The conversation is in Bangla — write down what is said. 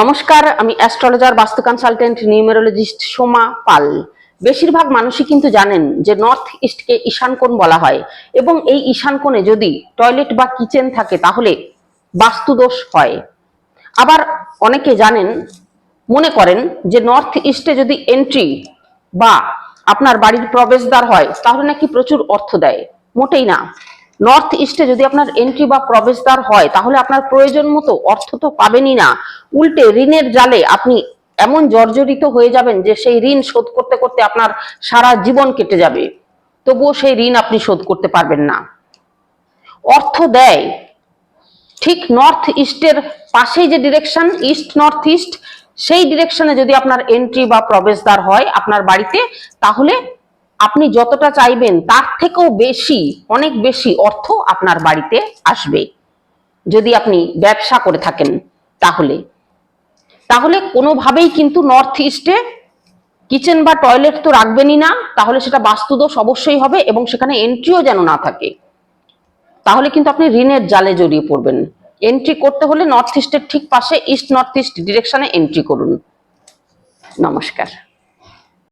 নমস্কার, আমি অ্যাস্ট্রোলজার বাস্তু কনসালটেন্ট নিউমেরোলজিস্ট সোমা পাল। বেশিরভাগ মানুষই কিন্তু জানেন যে নর্থ ইস্টকে ঈশান কোণ বলা হয় এবং এই ঈশান কোণে যদি টয়লেট বা কিচেন থাকে তাহলে বাস্তুদোষ হয়। আবার অনেকে জানেন, মনে করেন যে নর্থ ইস্টে যদি এন্ট্রি বা আপনার বাড়ির প্রবেশদ্বার হয় তাহলে নাকি প্রচুর অর্থ দেয়। মোটেই না। নর্থ ইস্টে যদি আপনার এন্ট্রি বা প্রবেশদ্বার হয়, তাহলে আপনার প্রয়োজন মতো অর্থ তো পাবেনই না। উল্টে ঋণের জালে আপনি এমন জর্জরিত হয়ে যাবেন যে সেই ঋণ শোধ করতে করতে আপনার সারা জীবন কেটে যাবে। তবুও সেই ঋণ আপনি শোধ করতে পারবেন না। অর্থ দেয়। ঠিক নর্থ ইস্টের পাশেই যে ডিরেকশন ইস্ট নর্থ ইস্ট সেই ডিরেকশনে যদি আপনার এন্ট্রি বা প্রবেশদ্বার হয় আপনার বাড়িতে, তাহলে আপনি যতটা চাইবেন, তার থেকেও বেশি, অনেক বেশি অর্থ আপনার বাড়িতে আসবে। যদি আপনি ব্যবসা করে থাকেন তাহলে। তাহলে কোনোভাবেই কিন্তু নর্থ ইস্টে কিচেন বা টয়লেট তো রাখবেনই না, তাহলে সেটা বাস্তুদোষ অবশ্যই হবে এবং সেখানে এন্ট্রিও যেন না থাকে। তাহলে কিন্তু আপনি ঋণের জালে জড়িয়ে পড়বেন। এন্ট্রি করতে হলে নর্থ ইস্টের ঠিক পাশে ইস্ট নর্থ ইস্ট ডিরেকশনে এন্ট্রি করুন। নমস্কার।